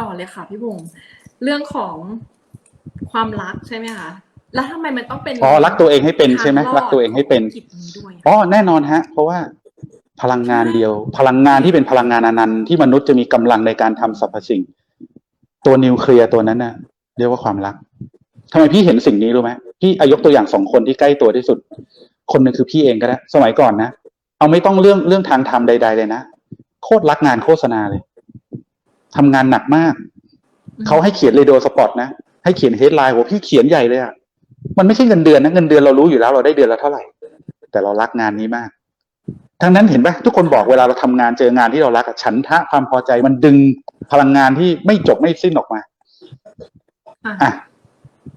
ต่อเลยค่ะพี่บุ๋มเรื่องของความรักใช่ไหมคะแล้วทำไมมันต้องเป็นอ๋อรักตัวเองให้เป็นใช่ไหมทางอดรักตัวเองให้เป็นขกิจนี้ด้วยอ๋อแน่นอนฮะ เพราะว่าพลังงานเดียว พลังงานที่เป็นพลังงานอนันต์ที่มนุษย์จะมีกำลังในการทำสรรพสิ่ง ตัวนิวเคลียร์ตัวนั้นน่ะ เรียกว่าความรักทำไมพี่เห็นสิ่งนี้รู้ไหมพี่อายกตัวอย่างสองคนที่ใกล้ตัวที่สุด คนหนึ่งคือพี่เองก็ได้สมัยก่อนนะเอาไม่ต้องเรื่องเรื่องทางธรรมใด ๆ เลยนะโคตรรักงานโฆษณาเลย ทำงานหนักมาก เขาให้เขียนเรดิโอสปอตนะ ให้เขียนเฮดไลน์โหพี่เขียนใหญ่เลยอะมันไม่ใช่เงินเดือนนะเงินเดือนเรารู้อยู่แล้วเราได้เดือนละเท่าไหร่ แต่เรารักงานนี้มากทั้งนั้นเห็นปะทุกคนบอกเวลาเราทำงานเจองานที่เรารักอะฉันทะความพอใจมันดึงพลังงานที่ไม่จบไม่สิ้นออกมาค่ะอะ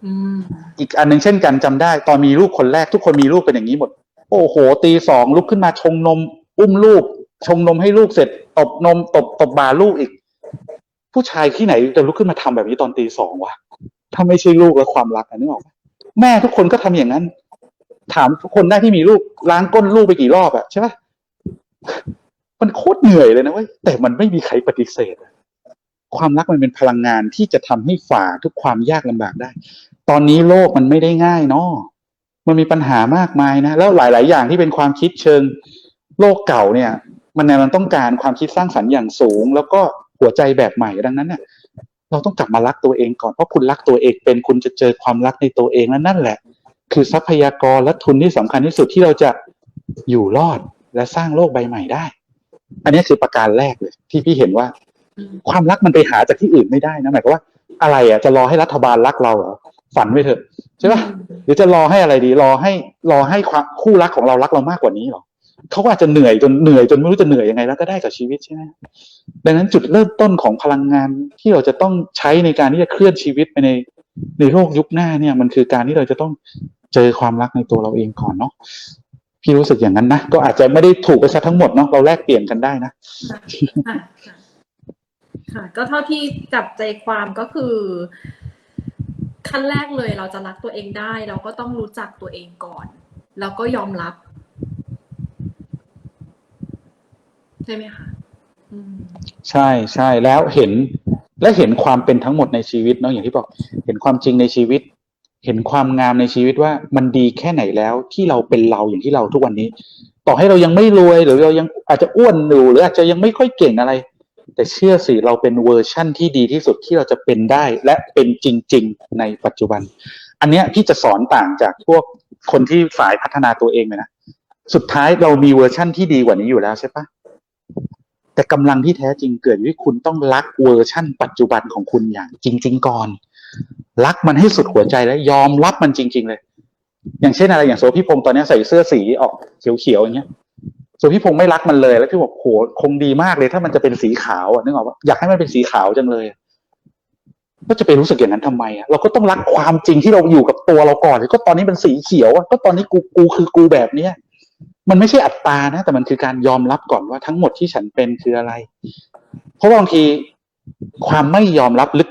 อืมอีกอันหนึ่งเช่นกันจำได้ ตอนมีลูกคนแรกทุกคนมีลูกเป็นอย่างนี้หมด โอ้โห ตีสองลุกขึ้นมาชงนม อุ้มลูก ชงนมให้ลูกเสร็จ ตบนม ตบตบบาลูกอีก ผู้ชายที่ไหนจะลุกขึ้นมาทำแบบนี้ตอนตีสองวะถ้าไม่ใช่ลูกแล้วความรักอันนึกออกแม่ทุกคนก็ทำอย่างนั้น ถามทุกคนได้ที่มีลูกล้างก้นลูกไปกี่รอบอะใช่ปะมันโคตรเหนื่อยเลยนะเว้ยแต่มันไม่มีใครปฏิเสธความรักมันเป็นพลังงานที่จะทำให้ฝ่าทุกความยากลำบากได้ ตอนนี้โลกมันไม่ได้ง่ายเนาะมันมีปัญหามากมายนะ แล้วหลาย ๆ อย่างที่เป็นความคิดเชิง โลกเก่าเนี่ย มันมันต้องการความคิดสร้างสรรค์อย่างสูง แล้วก็ หัวใจแบบใหม่ดังนั้นเนี่ยเราต้องกลับมารักตัวเองก่อนเพราะคุณรักตัวเองเป็นคุณจะเจอความรักในตัวเองและนั่นแหละ คือทรัพยากรและทุนที่สำคัญที่สุดที่เราจะอยู่รอดและสร้างโลกใบใหม่ได้ อันนี้คือประการแรกเลย ที่พี่เห็นว่า ความรักมันไปหาจากที่อื่นไม่ได้นะหมายความว่า อะไรอะจะรอให้รัฐบาลรักเราเหรอฝันไปเถอะใช่ปะหรือจะรอให้อะไรดี รอให้รอให้ความคู่รักของเรารักเรามากกว่านี้หรอ เขาก็อาจจะเหนื่อยจนเหนื่อยจนไม่รู้จะเหนื่อยยังไง แล้วก็ได้กับชีวิตใช่ไหมดังนั้นจุดเริ่มต้นของพลังงานที่เราจะต้องใช้ในการที่จะเคลื่อนชีวิตไปในในโลกยุคหน้าเนี่ย มันคือการที่เราจะต้องเจอความรักในตัวเราเองก่อนเนาะพี่รู้สึกอย่างนั้นนะก็อาจจะไม่ได้ถูกไปซะทั้งหมดเนาะเราแลกเปลี่ยนกันได้นะค่ะค่ะค่ะก็เท่าที่จับใจความก็คือขั้นแรกเลยเราจะรักตัวเองได้ เราก็ต้องรู้จักตัวเองก่อน แล้วก็ยอมรับ ใช่ไหมคะใช่ใช่แล้วเห็นและเห็นความเป็นทั้งหมดในชีวิตเนาะอย่างที่บอก เห็นความจริงในชีวิต เห็นความงามในชีวิตว่ามันดีแค่ไหนแล้วที่เราเป็นเราอย่างที่เราทุกวันนี้ ต่อให้เรายังไม่รวยหรือเรายังอาจจะอ้วนอยู่หรืออาจจะยังไม่ค่อยเก่งอะไร แต่เชื่อสิเราเป็นเวอร์ชั่นที่ดีที่สุดที่เราจะเป็นได้และเป็นจริง ๆ ในปัจจุบัน อันเนี้ยพี่จะสอนต่างจากพวกคนที่ฝ่ายพัฒนาตัวเองเลยนะสุดท้ายเรามีเวอร์ชั่นที่ดีกว่านี้อยู่แล้วใช่ปะ แต่กำลังที่แท้จริงเกิดอยู่ที่คุณต้องรักเวอร์ชั่น ปัจจุบันของคุณอย่างจริง ๆ ก่อน รักมันให้สุดหัวใจและยอมรับมันจริง ๆ เลย อย่างเช่นอะไรอย่างโซพี่พงษ์ตอนนี้ใส่เสื้อสีออกเขียวๆอย่างเงี้ยโซพี่พงษ์ไม่รักมันเลยแล้วพี่บอกโหคงดีมากเลย ถ้ามันจะเป็นสีขาวอะนึกออกปะอยากให้มันเป็นสีขาวจังเลยก็จะไปรู้สึกอย่างนั้นทำไมอะเราก็ต้องรักความจริงที่เราอยู่กับตัวเราก่อนก็ตอนนี้เป็นสีเขียวอะก็ตอนนี้กูกูคือกูแบบเนี้ย มันไม่ใช่อัตตานะ แต่มันคือการยอมรับก่อนว่าทั้งหมดที่ฉันเป็นคืออะไร เพราะว่าบางทีความไม่ยอมรับลึก